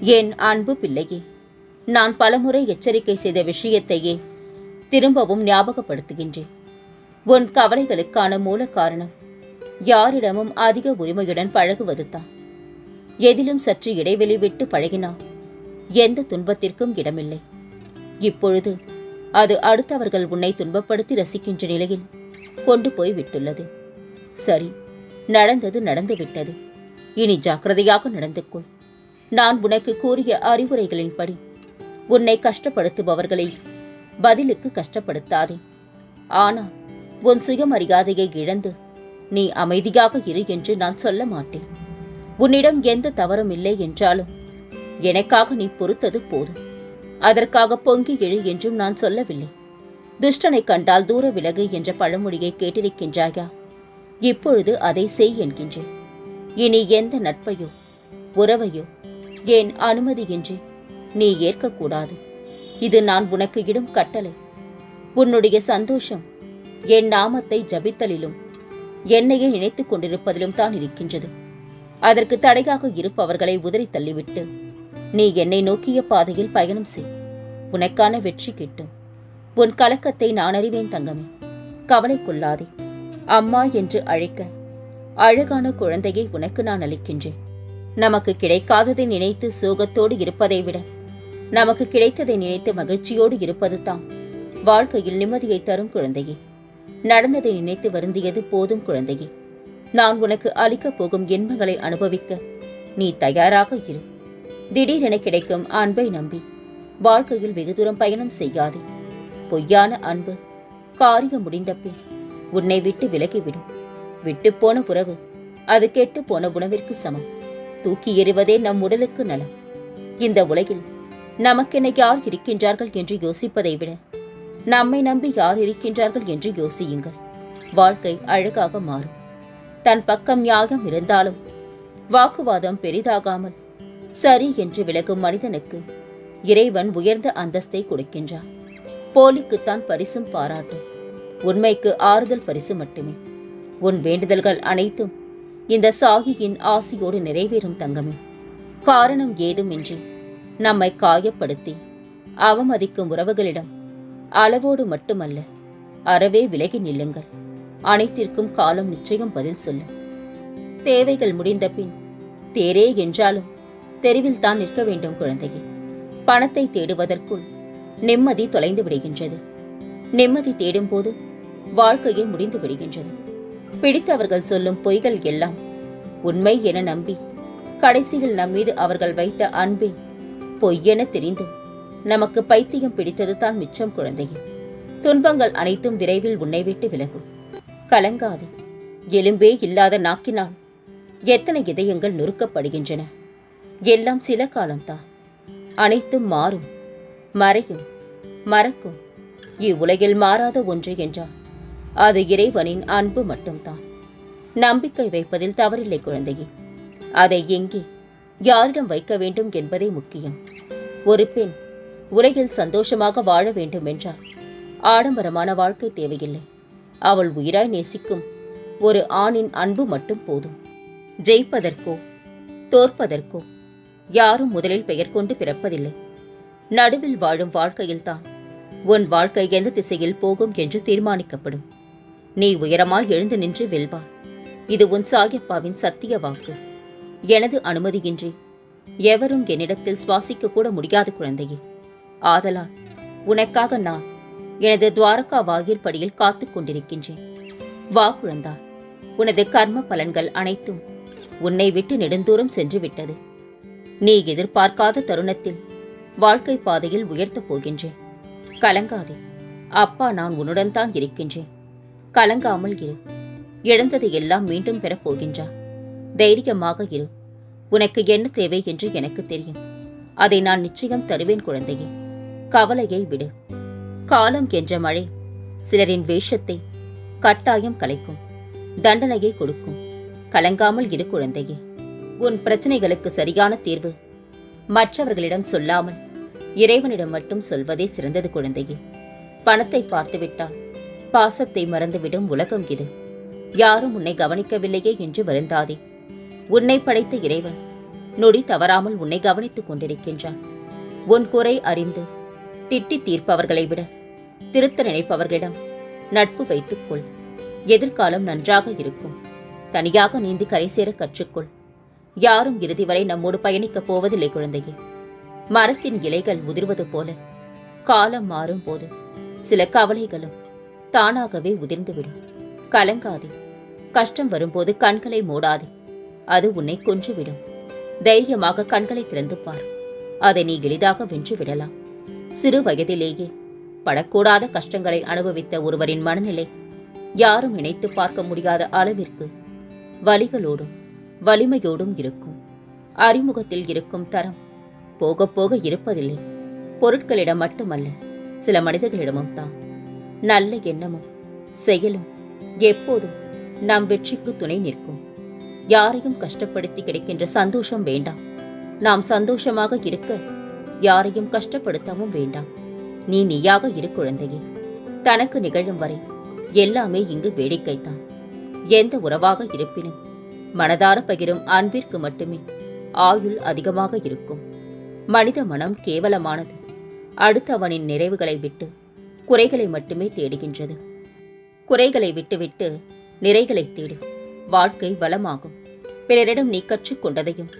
என் அன்பு பிள்ளையே நான் பலமுறை எச்சரிக்கை செய்த விஷயத்தையே திரும்பவும் ஞாபகப்படுத்துகின்றேன். உன் கவலைகளுக்கான மூல காரணம் யாரிடமும் அதிக உரிமையுடன் பழகுவதுதான் எதிலும் சற்று இடைவெளி விட்டு பழகினால் எந்த துன்பத்திற்கும் இடமில்லை. இப்பொழுது அது அடுத்தவர்கள் உன்னை துன்பப்படுத்தி ரசிக்கின்ற நிலையில் கொண்டு போய் விட்டுள்ளது. சரி நடந்தது நடந்துவிட்டது. இனி ஜாக்கிரதையாக நடந்து கொள் நான் உனக்கு கூறிய அறிவுரைகளின்படி உன்னை கஷ்டப்படுத்துபவர்களை பதிலுக்கு கஷ்டப்படுத்தாதே. ஆனால் உன் சுயமரியாதையை இழந்து நீ அமைதியாக இரு என்று நான் சொல்ல மாட்டேன். உன்னிடம் எந்த தவறும் இல்லை என்றாலும் எனக்காக நீ பொறுத்தது போதும். அதற்காக பொங்கி எழு என்றும் நான் சொல்லவில்லை. துஷ்டனை கண்டால் தூர விலகு என்ற பழமொழியை கேட்டிருக்கின்றாயா? இப்பொழுது அதை செய் என்கின்றேன். இனி எந்த நட்பையோ உறவையோ என் அனுமதியின்றி நீ ஏற்கக்கூடாது. இது நான் உனக்கு இடும் கட்டளை. உன்னுடைய சந்தோஷம் என் நாமத்தை ஜபித்தலிலும் என்னையே நினைத்துக் கொண்டிருப்பதிலும் தான் இருக்கின்றது. அதற்கு தடையாக இருப்பவர்களை உதறி தள்ளிவிட்டு நீ என்னை நோக்கிய பாதையில் பயணம் செய். உனக்கான வெற்றி கிட்டும். உன் கலக்கத்தை நான் அறிவேன் தங்கமே. கவலை கொள்ளாதே. அம்மா என்று அழைக்க அழகான குழந்தையை உனக்கு நான் அளிக்கின்றேன். நமக்கு கிடைக்காததை நினைத்து சோகத்தோடு இருப்பதை விட நமக்கு கிடைத்ததை நினைத்து மகிழ்ச்சியோடு இருப்பது தான் வாழ்க்கையில் நிம்மதியை தரும் குழந்தையே. நடந்ததை நினைத்து வருந்தியது போதும் குழந்தையே. நான் உனக்கு அளிக்கப் போகும் இன்பங்களை அனுபவிக்க நீ தயாராக இரு. திடீரென கிடைக்கும் அன்பை நம்பி வாழ்க்கையில் வெகு தூரம் பயணம் செய்யாதே. பொய்யான அன்பு காரியம் முடிந்த பின் உன்னை விட்டு விலகிவிடும். விட்டுப்போன உறவு அது கெட்டு போன உணவிற்கு சமம். தூக்கி எறிவதே நம் உடலுக்கு நலம். இந்த உலகில் நமக்கென யார் இருக்கின்றார்கள் என்று யோசிப்பதை விட நம்மை நம்பி யார் இருக்கின்றார்கள் என்று யோசியுங்கள். வாழ்க்கை அழகாக மாறும். தன் பக்கம் நியாயம் இருந்தாலும் வாக்குவாதம் பெரிதாகாமல் சரி என்று விலகும் மனிதனுக்கு இறைவன் உயர்ந்த அந்தஸ்தை கொடுக்கின்றான் போலிக்குத்தான் பரிசும் பாராட்டும் உண்மைக்கு ஆறுதல் பரிசு மட்டுமே. உன் வேண்டுதல்கள் அனைத்தும் இந்த சாகியின் ஆசியோடு நிறைவேறும் தங்கமே. காரணம் ஏதுமின்றி நம்மை காயப்படுத்தி அவமதிக்கும் உறவுகளிடம் அளவோடு மட்டுமல்ல அறவே விலகி நில்லுங்கள். அனைத்திற்கும் காலம் நிச்சயம் பதில் சொல்லும் தேவைகள் முடிந்த பின் தேரே என்றாலும் தெருவில் தான் நிற்க வேண்டும் குழந்தையே. பணத்தை தேடுவதற்குள் நிம்மதி தொலைந்து விடுகின்றது. நிம்மதி தேடும்போது வாழ்க்கையே முடிந்து விடுகின்றது. பிடித்தவர்கள் சொல்லும் பொய்கள் எல்லாம் உண்மை என நம்பி கடைசியில் நம் மீது அவர்கள் வைத்த அன்பே பொய்யென தெரிந்து நமக்கு பைத்தியம் பிடித்தது தான் மிச்சம் குழந்தையே. துன்பங்கள் அனைத்தும் விரைவில் உன்னை விட்டு விலகும். கலங்காதே. எலும்பே இல்லாத நாக்கினால் எத்தனை இதயங்கள் நொறுக்கப்படுகின்றன. எல்லாம் சில காலம்தான். அனைத்தும் மாறும். மறையும். மறக்கும். இவ்வுலகில் மாறாத ஒன்று என்றான் அது இறைவனின் அன்பு மட்டும்தான். நம்பிக்கை வைப்பதில் தவறில்லை குழந்தையே. அதை எங்கே யாரிடம் வைக்க வேண்டும் என்பதே முக்கியம். ஒரு பெண் உலகில் சந்தோஷமாக வாழ வேண்டும் என்றால் ஆடம்பரமான வாழ்க்கை தேவையில்லை. அவள் உயிராய் நேசிக்கும் ஒரு ஆணின் அன்பு மட்டும் போதும். ஜெயிப்பதற்கோ தோற்பதற்கோ யாரும் முதலில் பெயர் கொண்டு பிறப்பதில்லை. நடுவில் வாழும் வாழ்க்கையில்தான் உன் வாழ்க்கை எந்த திசையில் போகும் என்று தீர்மானிக்கப்படும். நீ உயரமாய் எழுந்து நின்று வெல்வார் இது உன் சாயப்பாவின் சத்திய வாக்கு. எனது அனுமதியின்றி எவரும் என்னிடத்தில் சுவாசிக்க கூட முடியாது குழந்தையே. ஆதலால் உனக்காக நான் எனது துவாரகா வாயிற்படியில் காத்துக் கொண்டிருக்கின்றேன். வா குழந்தா உனது கர்ம பலன்கள் அனைத்தும் உன்னை விட்டு நெடுந்தூரம் சென்று விட்டது நீ எதிர்பார்க்காத தருணத்தில் வாழ்க்கை பாதையில் உயர்த்தப் போகின்றேன். கலங்காதே அப்பா நான் உன்னுடன் தான் இருக்கின்றேன். கலங்காமல் இரு. இழந்தது எல்லாம் மீண்டும் பெறப்போகின்றார் தைரியமாக இரு. உனக்கு என்ன தேவை என்று எனக்கு தெரியும். அதை நான் நிச்சயம் தருவேன் குழந்தையே. கவலையை விடு. காலம் என்ற மழை சிலரின் வேஷத்தை கட்டாயம் கலைக்கும். தண்டனையை கொடுக்கும். கலங்காமல் இரு குழந்தையே. உன் பிரச்சனைகளுக்கு சரியான தீர்வு மற்றவர்களிடம் சொல்லாமல் இறைவனிடம் மட்டும் சொல்வதே சிறந்தது குழந்தையே. பணத்தை பார்த்துவிட்டால் பாசத்தை மறந்துவிடும் உலகம் இது. யாரும் உன்னை கவனிக்கவில்லையே என்று வருந்தாதே. உன்னை படைத்த இறைவன் நொடி தவறாமல் உன்னை கவனித்துக் கொண்டிருக்கின்றான். உன் குறை அறிந்து திட்டி தீர்ப்பவர்களை விட திருத்த நினைப்பவர்களிடம் நட்பு வைத்துக்கொள் எதிர்காலம் நன்றாக இருக்கும். தனியாக நீந்தி கரை சேர கற்றுக்கொள். யாரும் இறுதி வரை நம்மோடு பயணிக்கப் போவதில்லை குழந்தையே. மரத்தின் இலைகள் உதிர்வது போல காலம் மாறும் போது சில கவலைகளும் தானாகவே உதிர்ந்துவிடும். கலங்காதே. கஷ்டம் வரும்போது கண்களை மூடாதே. அது உன்னை கொன்றுவிடும். தைரியமாக கண்களை திறந்து பார். அதை நீ எளிதாக வென்று விடலாம். சிறு வயதிலேயே படக்கூடாத கஷ்டங்களை அனுபவித்த ஒருவரின் மனநிலை யாரும் நினைத்து பார்க்க முடியாத அளவிற்கு வலிகளோடும் வலிமையோடும் இருக்கும். அறிமுகத்தில் இருக்கும் தரம் போக போக இருப்பதில்லை. பொருட்களிடம் மட்டுமல்ல சில மனிதர்களிடமும் தான். நல்ல எண்ணமும் செயலும் எப்போதும் நம் வெற்றிக்கு துணை நிற்கும். யாரையும் கஷ்டப்படுத்தி கிடைக்கின்ற சந்தோஷம் வேண்டாம். நாம் சந்தோஷமாக இருக்க யாரையும் கஷ்டப்படுத்தவும் வேண்டாம். நீ நீயாக இரு குழந்தையே. தனக்கு நிகழும் வரை எல்லாமே இங்கு வேடிக்கைத்தான் எந்த உறவாக இருப்பினும் மனதார பகிரும் அன்பிற்கு மட்டுமே ஆயுள் அதிகமாக இருக்கும். மனித மனம் கேவலமானது. அடுத்தவனின் நிறைவுகளை விட்டு குறைகளை மட்டுமே தேடுகின்றது. குறைகளை விட்டுவிட்டு நிறைகளை தேடு. வாழ்க்கை வளமாகும். பிறரிடம் நீ கற்றுக்கொண்டதையும்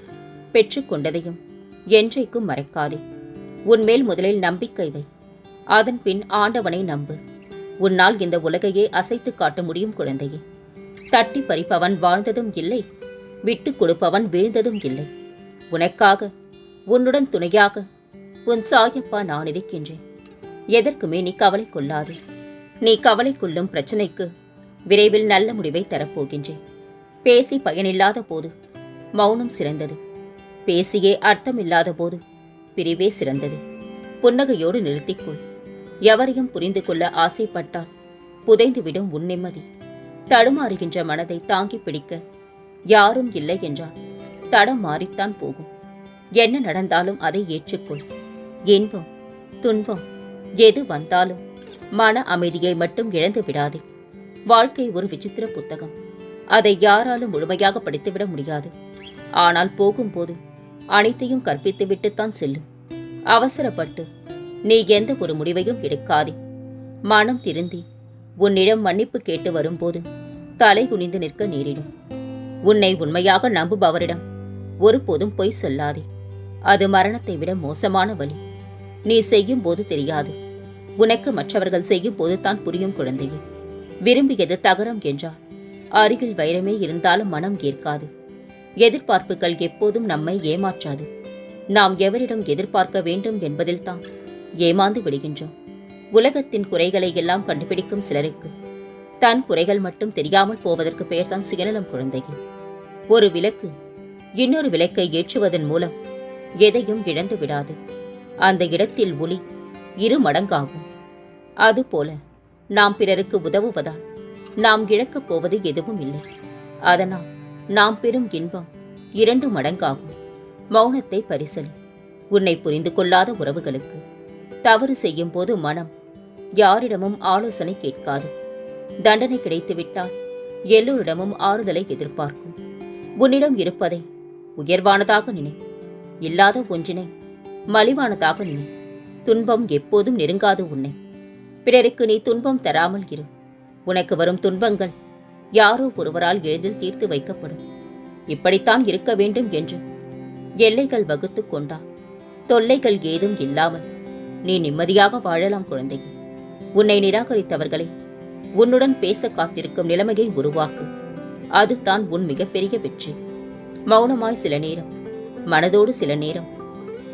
பெற்றுக்கொண்டதையும் என்றைக்கும் மறைக்காதே. உன்மேல் முதலில் நம்பிக்கை வை. அதன் பின் ஆண்டவனை நம்பு. உன்னால் இந்த உலகையே அசைத்து காட்ட முடியும் குழந்தையே. தட்டி பறிப்பவன் வாழ்ந்ததும் இல்லை விட்டு கொடுப்பவன் வீழ்ந்ததும் இல்லை. உனக்காக உன்னுடன் துணையாக உன் சாயப்பா நான் இருக்கின்றேன். எதற்குமே நீ கவலை கொள்ளாதே. நீ கவலை கொள்ளும் பிரச்சனைக்கு விரைவில் நல்ல முடிவை தரப்போகின்றேன். பேசி பயனில்லாத போது மௌனம் சிறந்தது. பேசியே அர்த்தமில்லாத போது பிரிவே சிறந்தது. புன்னகையோடு நிறுத்திக்கொள் எவரையும் புரிந்து கொள்ள ஆசைப்பட்டால் புதைந்துவிடும் உன் நிம்மதி. தடுமாறுகின்ற மனதை தாங்கி பிடிக்க யாரும் இல்லை என்றால் தடம் மாறித்தான் போகும். என்ன நடந்தாலும் அதை ஏற்றுக்கொள். இன்பம் துன்பம் எது வந்தாலும் மன அமைதியை மட்டும் இழந்து விடாதே. வாழ்க்கை ஒரு விசித்திர புத்தகம். அதை யாராலும் முழுமையாக படித்துவிட முடியாது. ஆனால் போகும்போது அனைத்தையும் கற்பித்துவிட்டுத்தான் செல்லும். அவசரப்பட்டு நீ எந்த ஒரு முடிவையும் எடுக்காதே. மனம் திருந்தி உன்னிடம் மன்னிப்பு கேட்டு வரும்போது தலை குனிந்து நிற்க நேரிடும். உன்னை உண்மையாக நம்புபவரிடம் ஒருபோதும் பொய் சொல்லாதே. அது மரணத்தை விட மோசமான வழி. நீ செய்யும் போது தெரியாது. உனக்கு மற்றவர்கள் செய்யும் போது தான் புரியும் குழந்தையே. விரும்பியது தகரம் என்றால் அருகில் வைரமே இருந்தாலும் மனம் ஏற்காது. எதிர்பார்ப்புகள் எப்போதும் நம்மை ஏமாற்றாது. நாம் எவரிடம் எதிர்பார்க்க வேண்டும் என்பதில்தான் ஏமாந்து விடுகின்றோம். உலகத்தின் குறைகளை எல்லாம் கண்டுபிடிக்கும் சிலருக்கு தன் குறைகள் மட்டும் தெரியாமல் போவதற்கு பெயர்தான் சுயநலம் குழந்தையே. ஒரு விளக்கு இன்னொரு விளக்கை ஏற்றுவதன் மூலம் எதையும் இழந்து விடாது அந்த இடத்தில் ஒளி இரு மடங்காகும். அதுபோல நாம் பிறருக்கு உதவுவதால் நாம் இழக்கப் போவது எதுவும் இல்லை. அதனால் நாம் பெறும் இன்பம் இரண்டு மடங்காகும். மௌனத்தை பரிசலி. உன்னை புரிந்து கொள்ளாத உறவுகளுக்கு தவறு செய்யும் போது மனம் யாரிடமும் ஆலோசனை கேட்காது. தண்டனை கிடைத்துவிட்டால் எல்லோரிடமும் ஆறுதலை எதிர்பார்க்கும். உன்னிடம் இருப்பதை உயர்வானதாக நினை. இல்லாத ஒன்றினை மலிவானதாக நினை துன்பம் எப்போதும் நெருங்காது உன்னை. பிறருக்கு நீ துன்பம் தராமல் இரு. உனக்கு வரும் துன்பங்கள் யாரோ ஒருவரால் எளிதில் தீர்த்து வைக்கப்படும். இப்படித்தான் இருக்க வேண்டும் என்று எல்லைகள் வகுத்துக் கொண்டா. தொல்லைகள் ஏதும் இல்லாமல் நீ நிம்மதியாக வாழலாம் குழந்தையே. உன்னை நிராகரித்தவர்களை உன்னுடன் பேச காத்திருக்கும் நிலைமையை உருவாக்கு. அதுதான் உன் மிகப்பெரிய வெற்றி. மௌனமாய் சில நேரம் மனதோடு சில நேரம்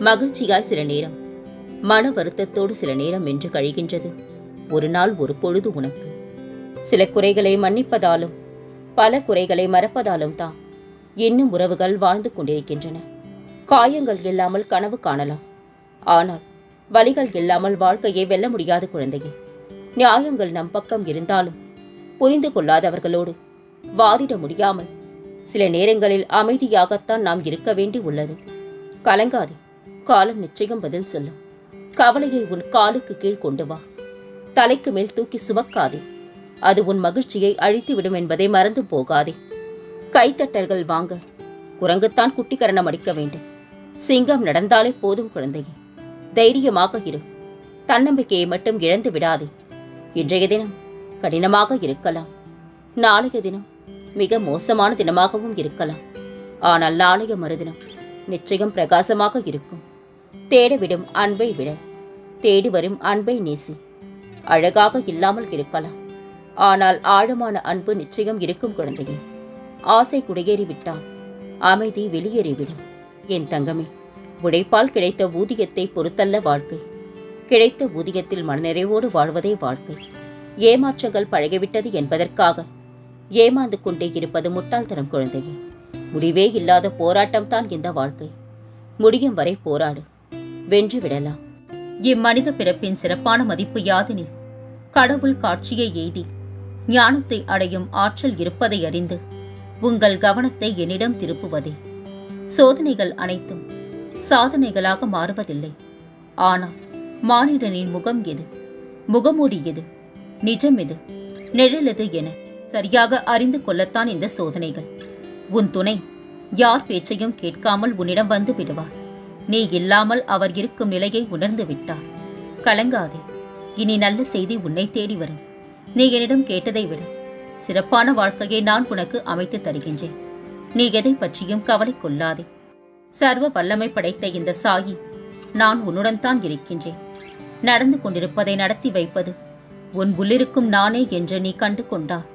மகிழ்ச்சியாய் சில நேரம் மன வருத்தத்தோடு சில நேரம் என்று கழிகின்றது. ஒரு நாள் ஒரு பொழுது உனக்கு. சில குறைகளை மன்னிப்பதாலும் பல குறைகளை மறப்பதாலும் தான் இன்னும் உறவுகள் வாழ்ந்து கொண்டிருக்கின்றன. காயங்கள் இல்லாமல் கனவு காணலாம். ஆனால் வழிகள் இல்லாமல் வாழ்க்கையை வெல்ல முடியாத குழந்தையே நியாயங்கள் நம் பக்கம் இருந்தாலும் புரிந்து கொள்ளாதவர்களோடு வாதிட முடியாமல் சில நேரங்களில் அமைதியாகத்தான் நாம் இருக்க வேண்டி உள்ளது. கலங்காதே. காலம் நிச்சயம் பதில் சொல்லும் கவலையை உன் காலுக்கு கீழ் கொண்டு வா. தலைக்கு மேல் தூக்கி சுமக்காதே. அது உன் மகிழ்ச்சியை அழித்துவிடும் என்பதை மறந்து போகாதே. கைத்தட்டல்கள் வாங்க. குரங்குத்தான் குட்டிக்கரணம் அடிக்க வேண்டும். சிங்கம் நடந்தாலே போதும் குழந்தையே. தைரியமாக இரு. தன்னம்பிக்கையை மட்டும் இழந்து விடாதே. இன்றைய தினம் கடினமாக இருக்கலாம். நாளைய தினம் மிக மோசமான தினமாகவும் இருக்கலாம். ஆனால் நாளைய மறுதினம் நிச்சயம் பிரகாசமாக இருக்கும். தேடவிடும் அன்பை விட தேடி வரும் அன்பை நேசி. அழகாக இல்லாமல் இருக்கலாம். ஆனால் ஆழமான அன்பு நிச்சயம் இருக்கும் குழந்தையே. ஆசை குடியேறிவிட்டால் அமைதி வெளியேறிவிடும். என் தங்கமே உழைப்பால் கிடைத்த ஊதியத்தை பொறுத்தல்ல வாழ்க்கை. கிடைத்த ஊதியத்தில் மனநிறைவோடு வாழ்வதே வாழ்க்கை. ஏமாற்றங்கள் பழகிவிட்டது என்பதற்காக ஏமாந்து கொண்டே இருப்பது முட்டாள்தனம் குழந்தையே. முடிவே இல்லாத போராட்டம்தான் இந்த வாழ்க்கை. முடியும் வரை போராடு. வென்று விடலாம் இம்மனித பிறப்பின் சிறப்பான மதிப்பு யாதெனில்? கடவுள் காட்சியை எய்தி ஞானத்தை அடையும் ஆற்றல் இருப்பதை அறிந்து உங்கள் கவனத்தை என்னிடம் திருப்புவதே. சோதனைகள் அனைத்தும் சாதனைகளாக மாறுவதில்லை. ஆனால் மானிடனின் முகம் எது? முகமூடி எது? நிஜம் எது? நிழலெது என சரியாக அறிந்து கொள்ளத்தான் இந்த சோதனைகள். உன் துணை யார் பேச்சையும் கேட்காமல் உன்னிடம் வந்து விடுவார். நீ இல்லாமல் அவர் இருக்கும் நிலையை உணர்ந்து விட்டார். கலங்காதே இனி நல்ல செய்தி உன்னை தேடி வரும். நீ என்னிடம் கேட்டதை விட. சிறப்பான வாழ்க்கையை நான் உனக்கு அமைத்து தருகின்றேன். நீ எதை பற்றியும் கவலை கொள்ளாதே. சர்வ வல்லமை படைத்த இந்த சாயி நான் உன்னுடன் தான் இருக்கின்றேன். நடந்து கொண்டிருப்பதை நடத்தி வைப்பது உன் உள்ளிருக்கும் நானே என்று நீ கண்டு கொண்டார்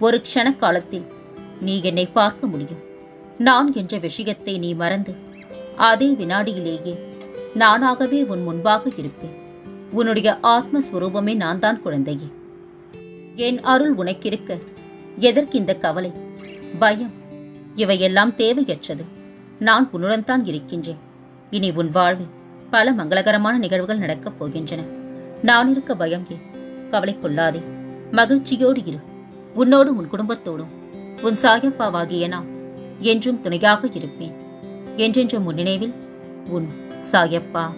ஒரு க்ஷண காலத்தில் நீ என்னை பார்க்க முடியும். நான் என்ற விஷயத்தை நீ மறந்து அதே வினாடியிலேயே நானாகவே உன் முன்பாக இருப்பேன். உன்னுடைய ஆத்மஸ்வரூபமே நான் தான் குழந்தையே. என் அருள் உனக்கிருக்க எதற்கு இந்த கவலை? பயம். இவையெல்லாம் தேவையற்றது. நான் உன்னுடன் தான் இருக்கின்றேன். இனி உன் வாழ்வில் பல மங்களகரமான நிகழ்வுகள் நடக்கப் போகின்றன. நான் இருக்க பயம் ஏன்? கவலை கொள்ளாதே. மகிழ்ச்சியோடு இரு. உன்னோடும் உன் குடும்பத்தோடும். உன் சாயப்பாவாகிய நான் என்றும் துணையாக இருப்பேன். என்றென்றும் உன் நினைவில் உன் சாயப்பா.